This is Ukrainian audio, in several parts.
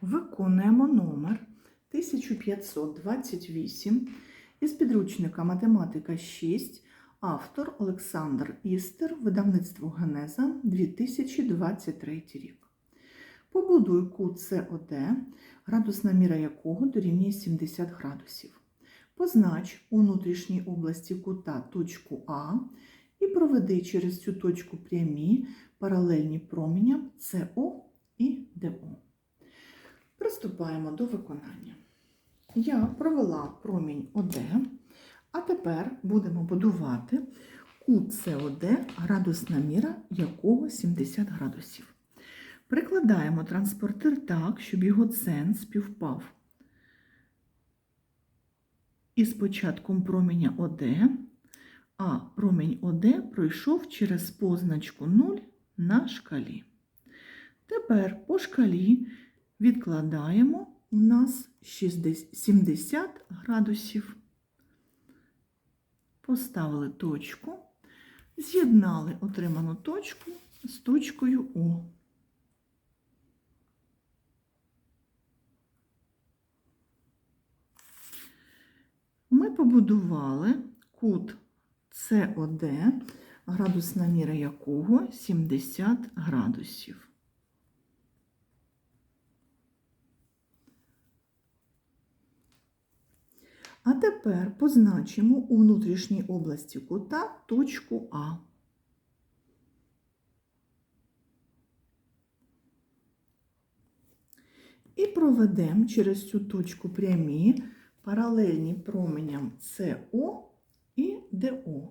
Виконуємо номер 1528 із підручника Математика 6, автор Олександр Істер, видавництво Генеза 2023 рік. Побудуй кут СОД, градусна міра якого дорівнює 70 градусів. Познач у внутрішній області кута точку А і проведи через цю точку прямі паралельні променям СО і ДО. Приступаємо до виконання. Я провела промінь ОД, а тепер будемо будувати кут СОД, градусна міра якого 70 градусів. Прикладаємо транспортир так, щоб його цен співпав із початком проміння ОД, а промінь ОД пройшов через позначку 0 на шкалі. Тепер по шкалі відкладаємо у нас 60 70 градусів. Поставили точку, з'єднали отриману точку з точкою О. Ми побудували кут СОД, градусна міра якого 70 градусів. А тепер позначимо у внутрішній області кута точку А. І проведемо через цю точку прямі паралельні променям СО і ДО.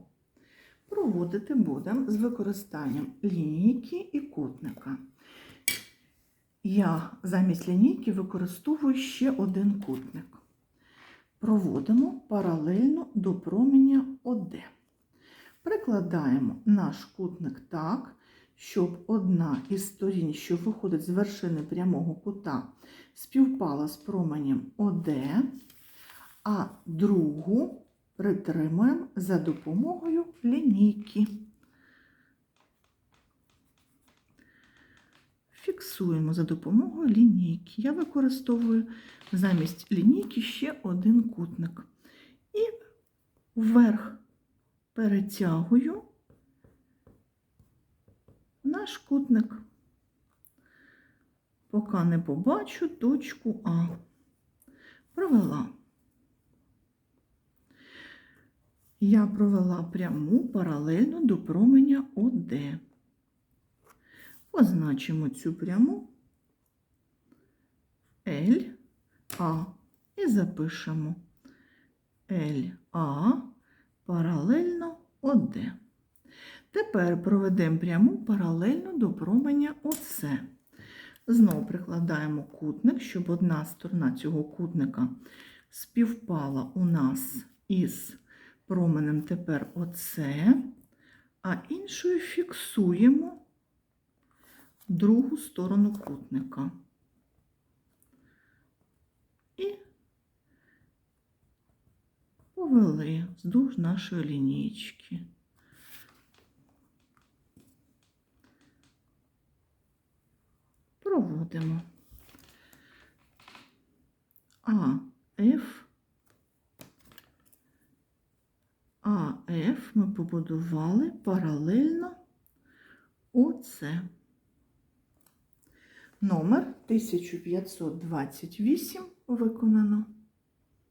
Проводити будемо з використанням лінійки і кутника. Я замість лінійки використовую ще один кутник. Проводимо паралельно до променя ОД. Прикладаємо наш кутник так, щоб одна із сторін, що виходить з вершини прямого кута, співпала з променем ОД, а другу притримуємо за допомогою лінійки. Фіксуємо за допомогою лінійки. Я використовую замість лінійки ще один кутник. І вверх перетягую наш кутник, поки не побачу точку А. Провела. Я провела пряму паралельно до променя ОД. Позначимо цю пряму L, А і запишемо LA паралельно ОД. Тепер проведемо пряму паралельно до променя ОС. Знову прикладаємо кутник, щоб одна сторона цього кутника співпала у нас із променем тепер ОС, а іншою фіксуємо другу сторону кутника. І повели вздовж нашої лінійки. Проводимо А, Ф, А, Ф ми побудували паралельно ОЦ. Номер 1528 виконано.